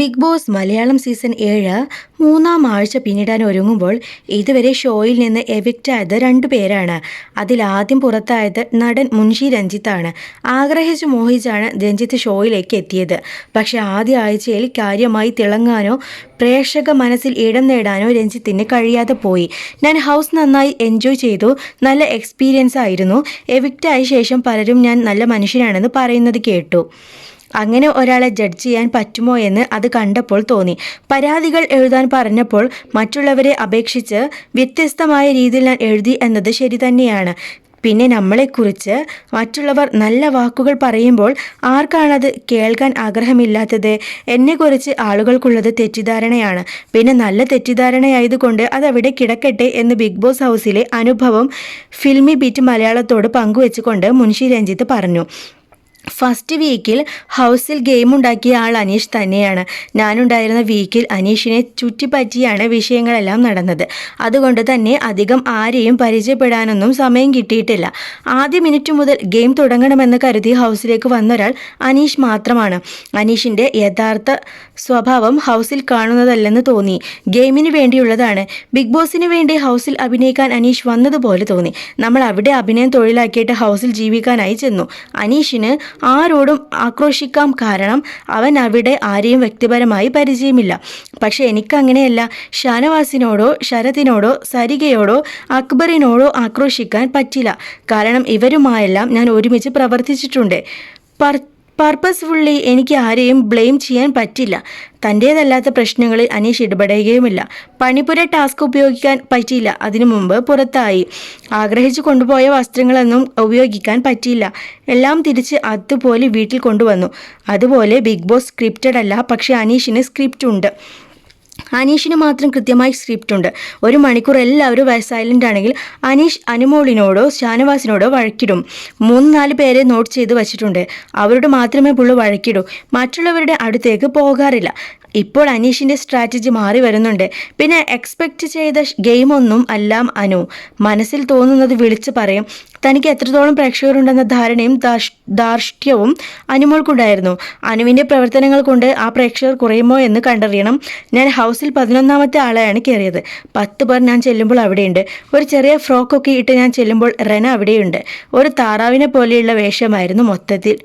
Big boss Malayalam season ഏഴ് മൂന്നാം ആഴ്ച പിന്നിടാൻ ഒരുങ്ങുമ്പോൾ ഇതുവരെ ഷോയിൽ നിന്ന് എവിക്റ്റ് ആയത് രണ്ടു പേരാണ്. അതിലാദ്യം പുറത്തായത് നടൻ മുൻഷി രഞ്ജിത്താണ്. ആഗ്രഹിച്ചു മോഹിച്ചാണ് രഞ്ജിത്ത് ഷോയിലേക്ക് എത്തിയത്. പക്ഷേ ആദ്യ ആഴ്ചയിൽ കാര്യമായി തിളങ്ങാനോ പ്രേക്ഷക മനസ്സിൽ ഇടം നേടാനോ രഞ്ജിത്തിന് കഴിയാതെ പോയി. ഞാൻ ഹൗസ് നന്നായി എൻജോയ് ചെയ്തു. നല്ല എക്സ്പീരിയൻസ് ആയിരുന്നു. എവിക്റ്റ് ആയ ശേഷം പലരും ഞാൻ നല്ല മനുഷ്യനാണെന്ന് പറയുന്നത് കേട്ടു. അങ്ങനെ ഒരാളെ ജഡ്ജ് ചെയ്യാൻ പറ്റുമോ എന്ന് അത് കണ്ടപ്പോൾ തോന്നി. പരാതികൾ എഴുതാൻ പറഞ്ഞപ്പോൾ മറ്റുള്ളവരെ അപേക്ഷിച്ച് വ്യത്യസ്തമായ രീതിയിൽ ഞാൻ എഴുതി എന്നത് ശരി തന്നെയാണ്. പിന്നെ നമ്മളെക്കുറിച്ച് മറ്റുള്ളവർ നല്ല വാക്കുകൾ പറയുമ്പോൾ ആർക്കാണത് കേൾക്കാൻ ആഗ്രഹമില്ലാത്തത്? എന്നെക്കുറിച്ച് ആളുകൾക്കുള്ളത് തെറ്റിദ്ധാരണയാണ്. പിന്നെ നല്ല തെറ്റിദ്ധാരണയായതുകൊണ്ട് അതവിടെ കിടക്കട്ടെ എന്ന് ബിഗ് ബോസ് ഹൗസിലെ അനുഭവം ഫിൽമി ബീറ്റ് മലയാളത്തോട് പങ്കുവെച്ചുകൊണ്ട് മുൻഷി രഞ്ജിത്ത് പറഞ്ഞു. ഫസ്റ്റ് വീക്കിൽ ഹൗസിൽ ഗെയിം ഉണ്ടാക്കിയ ആൾ അനീഷ് തന്നെയാണ്. ഞാനുണ്ടായിരുന്ന വീക്കിൽ അനീഷിനെ ചുറ്റിപ്പറ്റിയാണ് വിഷയങ്ങളെല്ലാം നടന്നത്. അതുകൊണ്ട് തന്നെ അധികം ആരെയും പരിചയപ്പെടാനൊന്നും സമയം കിട്ടിയിട്ടില്ല. ആദ്യ മിനിറ്റ് മുതൽ ഗെയിം തുടങ്ങണമെന്ന് കരുതി ഹൗസിലേക്ക് വന്നൊരാൾ അനീഷ് മാത്രമാണ്. അനീഷിന്റെ യഥാർത്ഥ സ്വഭാവം ഹൗസിൽ കാണുന്നതല്ലെന്ന് തോന്നി. ഗെയിമിന് വേണ്ടിയുള്ളതാണ്. ബിഗ് ബോസിന് വേണ്ടി ഹൗസിൽ അഭിനയിക്കാൻ അനീഷ് വന്നതുപോലെ തോന്നി. നമ്മൾ അവിടെ അഭിനയം തൊഴിലാക്കിയിട്ട് ഹൗസിൽ ജീവിക്കാനായി ചെന്നു. അനീഷിന് ആരോടും ആക്രോശിക്കാം കാരണം അവൻ അവിടെ ആരെയും വ്യക്തിപരമായി പരിചയമില്ല. പക്ഷെ എനിക്കങ്ങനെയല്ല. ഷാനവാസിനോടോ ശരതിനോടോ സരികയോടോ അക്ബറിനോടോ ആക്രോശിക്കാൻ പറ്റില്ല. കാരണം ഇവരുമായെല്ലാം ഞാൻ ഒരുമിച്ച് പ്രവർത്തിച്ചിട്ടുണ്ട്. പർ പർപ്പസ്ഫുള്ളി എനിക്ക് ആരെയും ബ്ലെയിം ചെയ്യാൻ പറ്റില്ല. തന്റേതല്ലാത്ത പ്രശ്നങ്ങളിൽ അനീഷ് ഇടപെടുകയുമില്ല. പണിപ്പുര ടാസ്ക് ഉപയോഗിക്കാൻ പറ്റിയില്ല. അതിനു മുമ്പ് പുറത്തായി. ആഗ്രഹിച്ചു കൊണ്ടുപോയ വസ്ത്രങ്ങളൊന്നും ഉപയോഗിക്കാൻ പറ്റിയില്ല. എല്ലാം തിരിച്ച് അതുപോലെ വീട്ടിൽ കൊണ്ടുവന്നു. അതുപോലെ ബിഗ് ബോസ് സ്ക്രിപ്റ്റഡ് അല്ല പക്ഷേ അനീഷിന് സ്ക്രിപ്റ്റ് ഉണ്ട് അനീഷിന് മാത്രം കൃത്യമായി സ്ക്രിപ്റ്റ് ഉണ്ട്. ഒരു മണിക്കൂർ എല്ലാവരും സൈലന്റ് ആണെങ്കിൽ അനീഷ് അനുമോളിനോടോ ഷാനവാസിനോടോ വഴക്കിടും. മൂന്ന് നാല് പേരെ നോട്ട് ചെയ്ത് വച്ചിട്ടുണ്ട്. അവരോട് മാത്രമേ പുള്ളു വഴക്കിടൂ. മറ്റുള്ളവരുടെ അടുത്തേക്ക് പോകാറില്ല. ഇപ്പോൾ അനീഷിന്റെ സ്ട്രാറ്റജി മാറി വരുന്നുണ്ട്. പിന്നെ എക്സ്പെക്റ്റ് ചെയ്ത ഗെയിമൊന്നും അല്ലാം അനു. മനസ്സിൽ തോന്നുന്നത് വിളിച്ചു പറയും. തനിക്ക് എത്രത്തോളം പ്രേക്ഷകരുണ്ടെന്ന ധാരണയും ദാർഷ്ട്യവും അനുമോൾക്കുണ്ടായിരുന്നു. അനുവിന്റെ പ്രവർത്തനങ്ങൾ കൊണ്ട് ആ പ്രേക്ഷകർ കുറയുമോ എന്ന് കണ്ടറിയണം. ഞാൻ ഹൗസിൽ പതിനൊന്നാമത്തെ ആളെയാണ് കയറിയത്. പത്ത് പേർ ഞാൻ ചെല്ലുമ്പോൾ അവിടെയുണ്ട്. ഒരു ചെറിയ ഫ്രോക്കൊക്കെ ഇട്ട് ഞാൻ ചെല്ലുമ്പോൾ റെന അവിടെയുണ്ട്. ഒരു താറാവിനെ പോലെയുള്ള വേഷമായിരുന്നു മൊത്തത്തിൽ.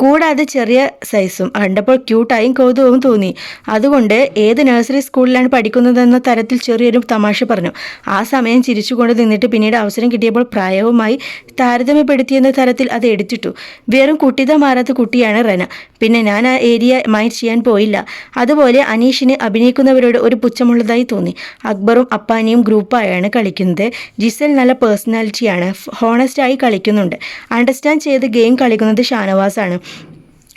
കൂടാതെ ചെറിയ സൈസും കണ്ടപ്പോൾ ക്യൂട്ടായും കൗതുകവും തോന്നി. അതുകൊണ്ട് ഏത് നഴ്സറി സ്കൂളിലാണ് പഠിക്കുന്നതെന്ന തരത്തിൽ ചെറിയൊരു തമാശ പറഞ്ഞു. ആ സമയം ചിരിച്ചുകൊണ്ട് നിന്നിട്ട് പിന്നീട് അവസരം കിട്ടിയപ്പോൾ പ്രായവുമായി താരതമ്യപ്പെടുത്തിയെന്ന തരത്തിൽ അത് എടുത്തിട്ടു. വെറും കുട്ടിത മാറാത്ത കുട്ടിയാണ് റന. പിന്നെ ഞാൻ ആ ഏരിയ മൈൻഡ് ചെയ്യാൻ പോയില്ല. അതുപോലെ അനീഷിന് അഭിനയിക്കുന്നവരോട് ഒരു പുച്ഛമുള്ളതായി തോന്നി. അക്ബറും അപ്പാനിയും ഗ്രൂപ്പായാണ് കളിക്കുന്നത്. ജിസൽ നല്ല പേഴ്സണാലിറ്റിയാണ് ഹോണസ്റ്റായി കളിക്കുന്നുണ്ട്. അണ്ടർസ്റ്റാൻഡ് ചെയ്ത് ഗെയിം കളിക്കുന്നത് ഷാനവാസാണ്.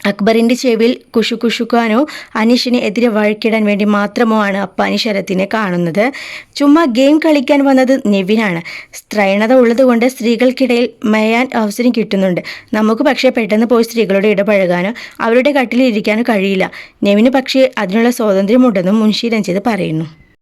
അക്ബറിന്റെ ചെവിൽ കുശുകുശുക്കാനോ അനീഷിന് എതിരെ വഴക്കിടാൻ വേണ്ടി മാത്രമോ ആണ് അപ്പാനി ശരത്തിനെ കാണുന്നത്. ചുമ്മാ ഗെയിം കളിക്കാൻ വന്നത് നെവിനാണ്. സ്ത്രൈണത ഉള്ളതുകൊണ്ട് സ്ത്രീകൾക്കിടയിൽ മേയാൻ അവസരം കിട്ടുന്നുണ്ട്. നമുക്ക് പക്ഷേ പെട്ടെന്ന് പോയി സ്ത്രീകളോട് ഇടപഴകാനോ അവരുടെ കട്ടിലിരിക്കാനോ കഴിയില്ല. നെവിന് പക്ഷേ അതിനുള്ള സ്വാതന്ത്ര്യമുണ്ടെന്നും മുൻഷി രഞ്ജിത് പറയുന്നു.